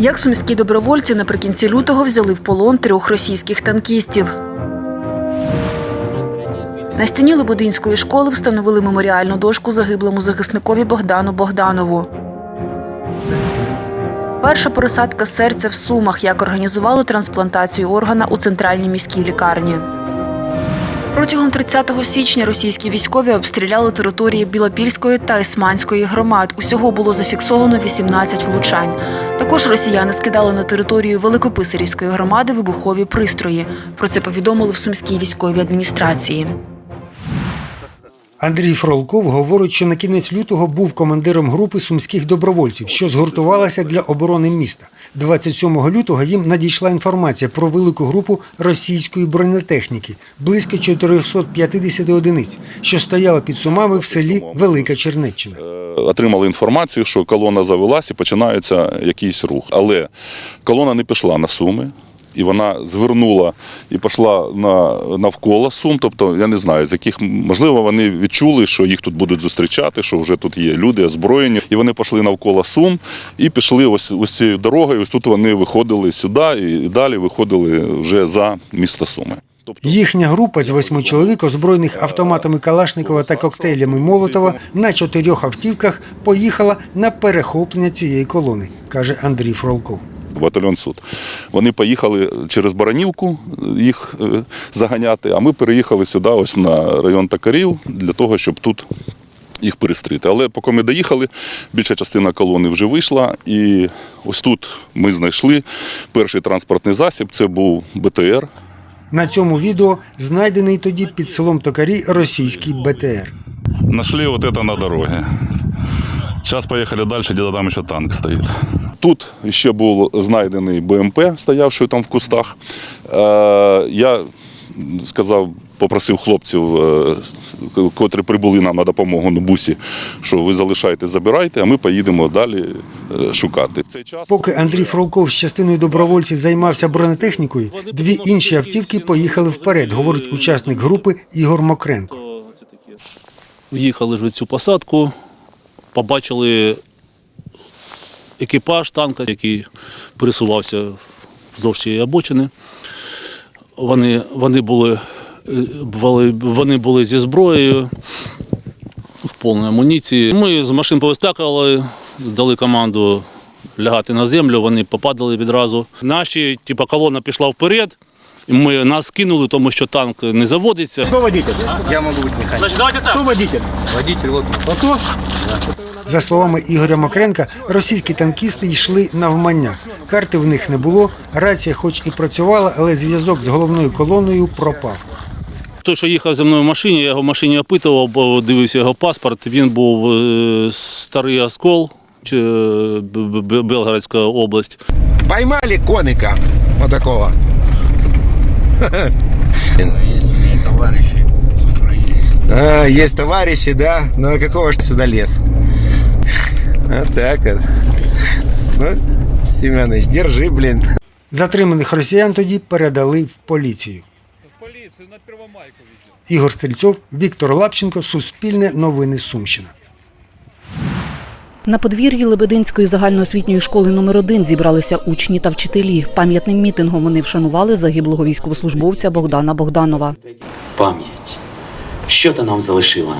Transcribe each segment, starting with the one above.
Як сумські добровольці наприкінці лютого взяли в полон трьох російських танкістів. На стіні Лебединської школи встановили меморіальну дошку загиблому захисникові Богдану Богданову. Перша пересадка серця в Сумах, як організували трансплантацію органа у центральній міській лікарні. Протягом 30 січня російські військові обстріляли території Білопільської та Ісманської громад. Усього було зафіксовано 18 влучань. Також росіяни скидали на територію Великописарівської громади вибухові пристрої. Про це повідомили в Сумській військовій адміністрації. Андрій Фролков говорить, що на кінець лютого був командиром групи сумських добровольців, що згуртувалася для оборони міста. 27 лютого їм надійшла інформація про велику групу російської бронетехніки, близько 450 одиниць, що стояла під Сумами в селі Велика Чернеччина. отримали інформацію, що колона завелась і починається якийсь рух. Але колона не пішла на суми. І вона звернула і пішла на навколо сум. Тобто, я не знаю, з яких можливо вони відчули, що їх тут будуть зустрічати, що вже тут є люди озброєні. І вони пішли навколо сум і пішли ось ось цією дорогою. Ось тут вони виходили сюди і далі виходили вже за місто Суми. Тобто Їхня група з восьми чоловік, озброєних автоматами Калашникова та коктейлями Молотова, на чотирьох автівках поїхала на перехоплення цієї колони, каже Андрій Фролков. Батальйон суд. Вони поїхали через Баранівку їх е, заганяти, а ми переїхали сюди, ось на район Токарів, для того, щоб тут їх перестріти. Але поки ми доїхали, більша частина колони вже вийшла, і ось тут ми знайшли перший транспортний засіб. Це був БТР. На цьому відео знайдений тоді під селом Токарі російський БТР. Нашли вот это на дороге. Сейчас поехали дальше, где-то там еще танк стоит. Тут ще був знайдений БМП, стоявший там в кустах. Е, Я сказав, попросив хлопців, е, котрі прибули нам на допомогу на бусі, що ви залишайте, забирайте, а ми поїдемо далі е, шукати. Поки Андрій Фролков з частиною добровольців займався бронетехнікою, дві інші автівки поїхали вперед, говорить учасник групи Ігор Мокренко. В'їхали ж в цю посадку, побачили екіпаж танка, який пересувався вздовж цієї обочини. Вони, вони, були, е, вони були зі зброєю в повній амуніції. Ми з машин повискакували, дали команду лягати на землю, вони попадали відразу. Наші, типу, колона пішла вперед. Ми нас кинули, тому що танк не заводиться. Я могу быть механиком. Кто водитель? Водитель вот. За словами Ігоря Мокренка, російські танкісти йшли навмання. Карти в них не було, рація, хоч і працювала, але зв'язок з головною колоною пропав. Той, що їхав зі мною в машині, я його в машині опитував, бо дивився його паспорт. Він був е, старий оскол, чи, е, Белгородська область. Поймали коника вот такого. Товарищи с Украины. А, есть товарищи, да? Ну а какого ж ты сюда лез? Вот так вот. Ну, Семенович, держи, блин. Затриманих росіян тоді передали в поліцію. Ігор Стрільцов, Віктор Лапченко, Суспільне новини Сумщина. На подвір'ї Лебединської загальноосвітньої школи номер 1 зібралися учні та вчителі. Пам'ятним мітингом вони вшанували загиблого військовослужбовця Богдана Богданова. пам'ять. Що ти нам залишила?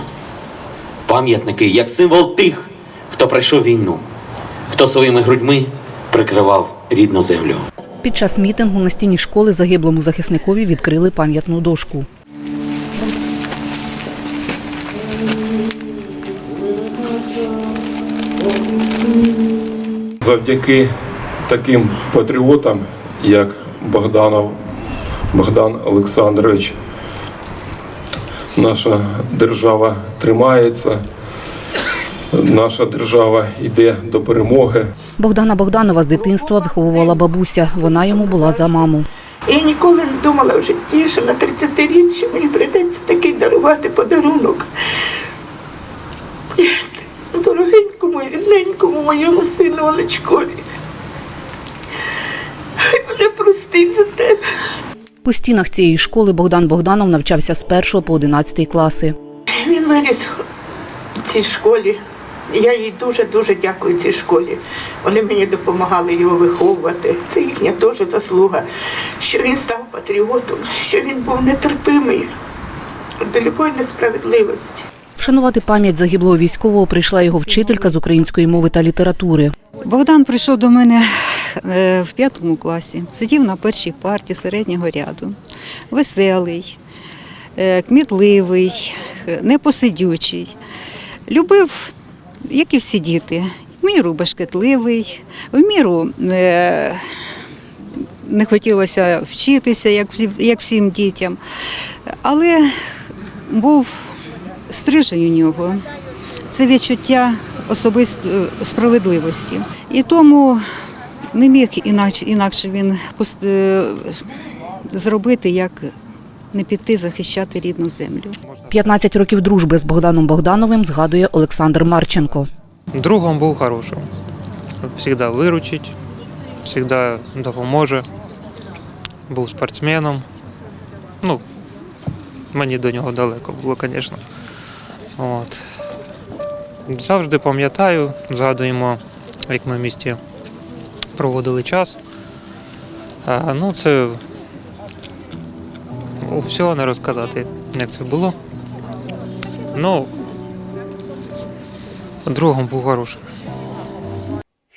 Пам'ятники як символ тих, хто пройшов війну, хто своїми грудьми прикривав рідну землю. Під час мітингу на стіні школи загиблому захисникові відкрили пам'ятну дошку. Завдяки таким патріотам, як Богданов Богдан Олександрович, наша держава тримається, наша держава йде до перемоги. Богдана Богданова з дитинства виховувала бабуся. Вона йому була за маму. Я ніколи не думала в житті, що на 30-річчя мені прийдеться такий дарувати подарунок. Дорогенькому і рідненькому моєму сину Олечкові. Хай мене простить за те. У стінах цієї школи Богдан Богданов навчався з 1 по 11 класи. Він виріс в цій школі Я їй дуже-дуже дякую цій школі. Вони мені допомагали його виховувати. Це їхня теж заслуга, що він став патріотом, що він був нетерпимий до любої несправедливості. Вшанувати пам'ять загиблого військового прийшла його вчителька з української мови та літератури. Богдан прийшов до мене е, в п'ятому класі, сидів на першій парті середнього ряду. Веселий, е, кмітливий, непосидючий. Любив, як і всі діти, в міру бешкетливий, в міру е, не хотілося вчитися, як, всі- як всім дітям. Але був стрижень у нього. Це відчуття особистої справедливості. І тому не міг інакше, інакше він е, зробити, як не піти захищати рідну землю. 15 років дружби з Богданом Богдановим згадує Олександр Марченко. Другом був хорошим. Всегда виручить, всегда допоможе. Був спортсменом. Ну, мені до нього далеко було, звісно. От. Завжди пам'ятаю, згадуємо, як ми в місті проводили час. А, ну, це всього не розказати, як це було. Ну, другом був хорошим.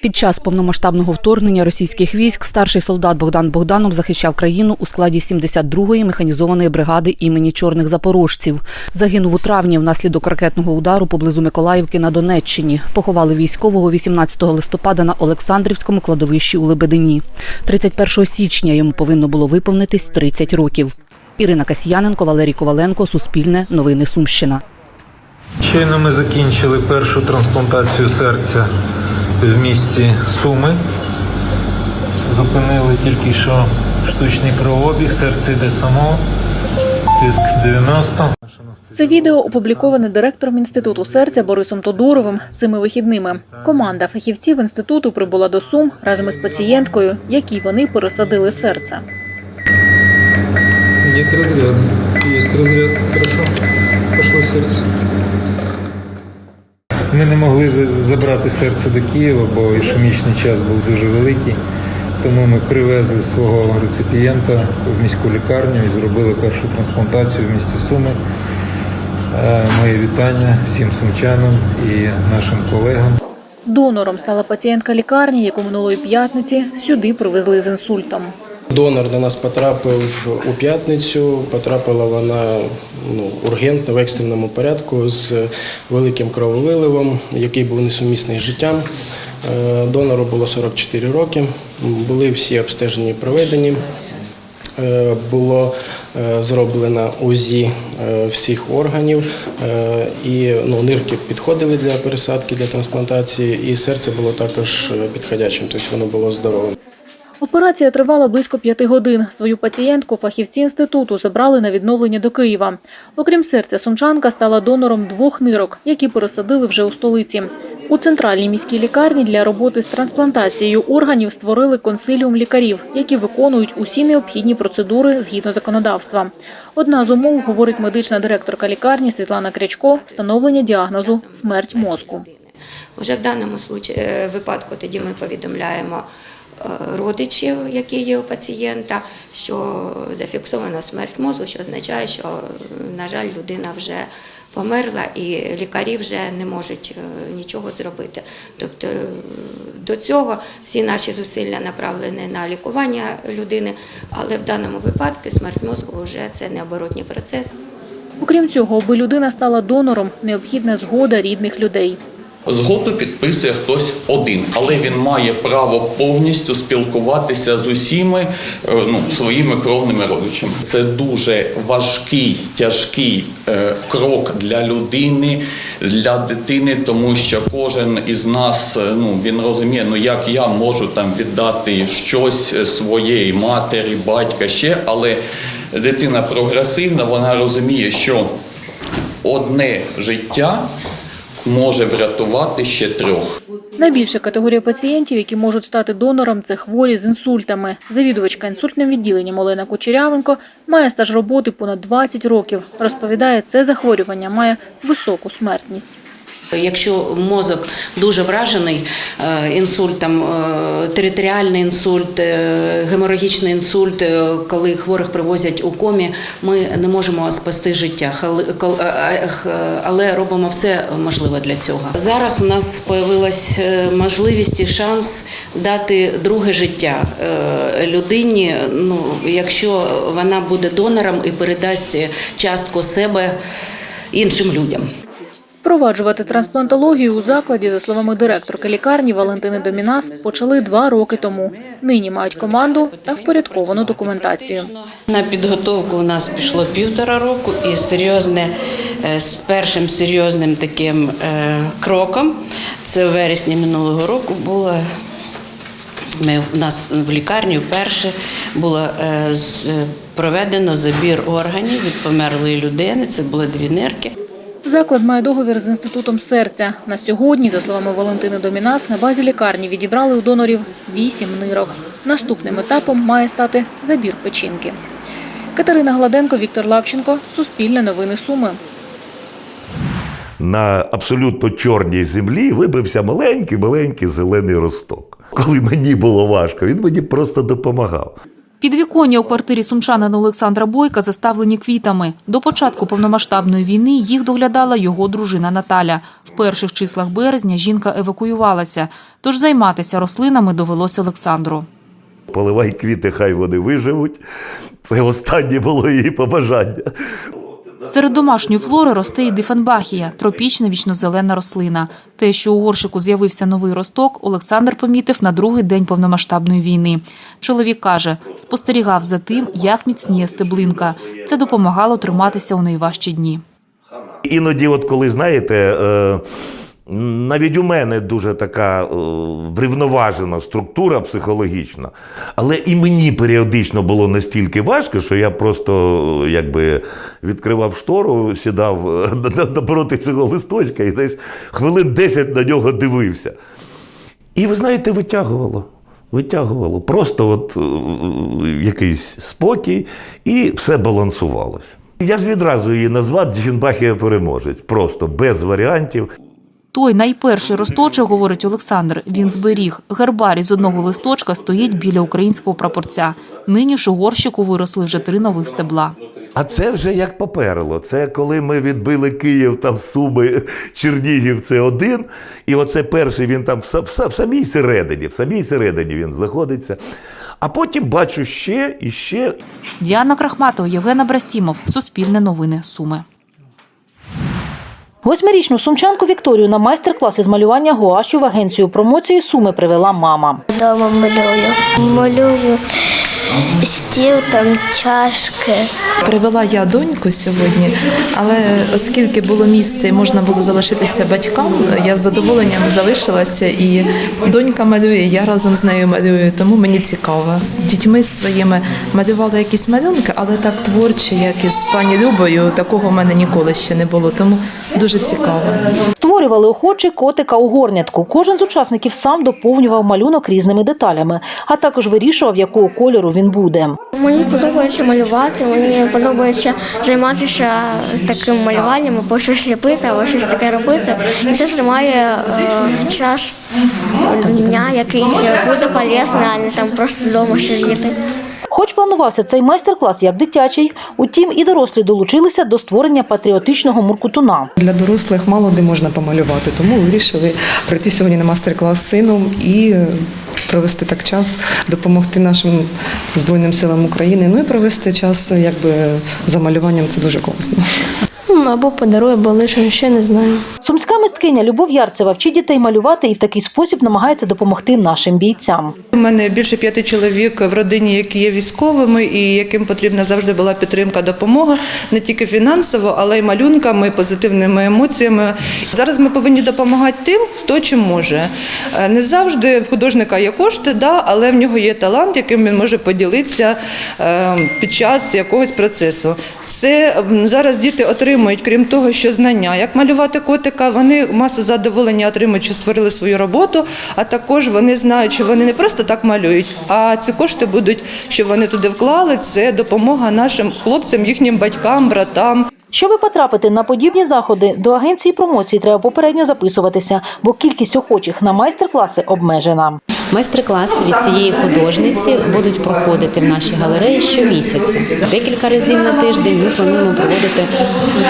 Під час повномасштабного вторгнення російських військ старший солдат Богдан Богданов захищав країну у складі 72-ї механізованої бригади імені чорних запорожців. Загинув у травні внаслідок ракетного удару поблизу Миколаївки на Донеччині. Поховали військового 18 листопада на Олександрівському кладовищі у Лебедині. 31 січня йому повинно було виповнитись 30 років. Ірина Касьяненко, Валерій Коваленко, Суспільне, Новини Сумщина. Щойно ми закінчили першу трансплантацію серця в місті Суми. Зупинили тільки що штучний кровообіг, серце йде само, тиск 90. Це відео опубліковане директором інституту серця Борисом Тодуровим цими вихідними. Команда фахівців інституту прибула до Сум разом із пацієнткою, якій вони пересадили серце. Нет разряда. Есть разряд. Хорошо. Пошло серце. Ми не могли за- забрати серце до Києва, бо ішемічний час був дуже великий. Тому ми привезли свого реципієнта в міську лікарню і зробили першу трансплантацію в місті Суми. Е, Мої вітання всім сумчанам і нашим колегам. Донором стала пацієнтка лікарні, яку минулої п'ятниці сюди привезли з інсультом. Донор до нас потрапив у п'ятницю. Потрапила вона ну, ургентно в екстреному порядку з великим крововиливом, який був несумісний з життям. Е, Донору було 44 роки. Були всі обстеження проведені. Е, Було е, зроблено УЗІ всіх органів, і ну, нирки підходили для пересадки, для трансплантації, і серце було також підходячим, тобто воно було здоровим. Операція тривала близько п'яти годин. Свою пацієнтку фахівці інституту забрали на відновлення до Києва. Окрім серця, сумчанка стала донором двох нирок, які пересадили вже у столиці. У центральній міській лікарні для роботи з трансплантацією органів створили консиліум лікарів, які виконують усі необхідні процедури згідно законодавства. Одна з умов, говорить медична директорка лікарні Світлана Крячко, встановлення діагнозу смерть мозку. Уже в даному е, випадку тоді ми повідомляємо родичів, які є у пацієнта, що зафіксована смерть мозку, що означає, що, на жаль, людина вже померла і лікарі вже не можуть е, нічого зробити. Тобто е, до цього всі наші зусилля направлені на лікування людини, але в даному випадку смерть мозку вже це необоротній процес. Окрім цього, аби людина стала донором, необхідна згода рідних людей. Згоду підписує хтось один, але він має право повністю спілкуватися з усіми е, ну, своїми кровними родичами. Це дуже важкий, тяжкий е, крок для людини, для дитини, тому що кожен із нас е, ну, він розуміє, ну як я можу там віддати щось своєї матері, батька ще, але дитина прогресивна, вона розуміє, що одне життя може врятувати ще трьох. Найбільша категорія пацієнтів, які можуть стати донором, це хворі з інсультами. Завідувачка інсультним відділенням Олена Кучерявенко має стаж роботи понад 20 років. Розповідає, це захворювання має високу смертність. Якщо мозок дуже вражений, е, інсульт, там, е, територіальний інсульт, е, геморагічний інсульт, коли хворих привозять у комі, ми не можемо спасти життя, але робимо все можливе для цього. Зараз у нас з'явилась можливість і шанс дати друге життя людині, ну, якщо вона буде донором і передасть частку себе іншим людям. Впроваджувати трансплантологію у закладі, за словами директорки лікарні Валентини Домінас, почали два роки тому. Нині мають команду та впорядковану документацію. На підготовку у нас пішло півтора року, і серйозне е, з першим серйозним таким е, кроком це в вересні минулого року було. Ми у нас в лікарні вперше було е, проведено забір органів від померлої людини. Це були дві нирки. Заклад має договір з інститутом серця. На сьогодні, за словами Валентини Домінас, на базі лікарні відібрали у донорів вісім нирок. Наступним етапом має стати забір печінки. Катерина Гладенко, Віктор Лапченко, Суспільне новини Суми. на абсолютно чорній землі вибився маленький, маленький зелений росток. Коли мені було важко, він мені просто допомагав. Підвіконня у квартирі сумчанина Олександра Бойка заставлені квітами. До початку повномасштабної війни їх доглядала його дружина Наталя. В перших числах березня жінка евакуювалася, тож займатися рослинами довелось Олександру. Поливай квіти, хай вони виживуть. Це останнє було її побажання. Серед домашньої флори росте і дифенбахія – тропічна вічнозелена рослина. Те, що у горшику з'явився новий росток, Олександр помітив на другий день повномасштабної війни. Чоловік каже, спостерігав за тим, як міцніє стеблинка. Це допомагало триматися у найважчі дні. Іноді, от коли знаєте, е, навіть у мене дуже така е, врівноважена структура психологічна, але і мені періодично було настільки важко, що я просто е, якби відкривав штору, сідав е, напроти цього листочка і десь хвилин 10 на нього дивився. І ви знаєте, витягувало. Витягувало. Просто от якийсь спокій, і все балансувалося. Я ж відразу її назвав Діфінбахія переможець. Просто без варіантів. Той найперший росточок, говорить Олександр, він зберіг. Гербарій з одного листочка стоїть біля українського прапорця. Нині ж у горщику виросли вже три нових стебла. А це вже як поперло. Це коли ми відбили Київ, там Суми, Чернігів, це один. І оце перший він там в, в, в самій середині, в самій середині він знаходиться. А потім бачу ще і ще. Діана Крахматова, Євген Абрасімов, Суспільне новини, Суми. Восьмирічну сумчанку Вікторію на майстер-клас із малювання гуашю в агенцію промоції Суми привела мама. Дома малюю. Малюю стіл, там чашки. Привела я доньку сьогодні, але оскільки було місце і можна було залишитися батькам, я з задоволенням залишилася і донька малює, я разом з нею малюю, тому мені цікаво. З дітьми своїми малювала якісь малюнки, але так творчі, як із пані Любою, такого в мене ніколи ще не було, тому дуже цікаво. Створювали охочі котика у горнятку. Кожен з учасників сам доповнював малюнок різними деталями, а також вирішував, якого кольору він буде. Мені подобається малювати, мені подобається займатися таким малюванням, або щось ліпити, або щось таке робити. І це займає е, час дня, який буде полезний, а не там просто вдома сидіти. Хоч планувався цей майстер-клас як дитячий, утім і дорослі долучилися до створення патріотичного муркутуна. Для дорослих мало де можна помалювати, тому вирішили прийти сьогодні на майстер-клас з сином і е, провести так час, допомогти нашим Збройним силам України. Ну і провести час якби за малюванням це дуже класно. Або подарує, або лише ще не знаю. Сумська мисткиня Любов Ярцева вчить дітей малювати і в такий спосіб намагається допомогти нашим бійцям. У мене більше п'яти чоловік в родині, які є військовими, і яким потрібна завжди була підтримка, допомога не тільки фінансово, але й малюнками, позитивними емоціями. Зараз ми повинні допомагати тим, хто чим може. Е, Не завжди в художника є кошти, да, але в нього є талант, яким він може поділитися е, під час якогось процесу. Це зараз діти отримують, крім того, що знання, як малювати котика, вони масу задоволення отримують, що створили свою роботу, а також вони знають, що вони не просто так малюють, а ці кошти будуть, що вони туди вклали. Це допомога нашим хлопцям, їхнім батькам, братам. Щоби потрапити на подібні заходи, до агенції промоції треба попередньо записуватися, бо кількість охочих на майстер-класи обмежена. Майстер-класи від цієї художниці будуть проходити в нашій галереї щомісяця. Декілька разів на тиждень ми плануємо проводити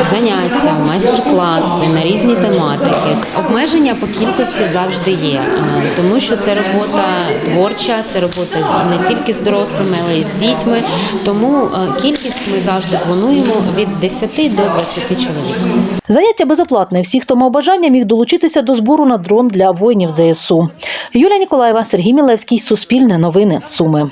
заняття, майстер-класи на різні тематики. Обмеження по кількості завжди є, е, тому що це робота творча, це робота не тільки з дорослими, але й з дітьми. Тому е, кількість ми завжди плануємо від 10 до 20 чоловік. Заняття безоплатне. Всі, хто мав бажання, міг долучитися до збору на дрон для воїнів ЗСУ. Юлія Ніколаєва, Сергій Мілевський, Суспільне новини, Суми.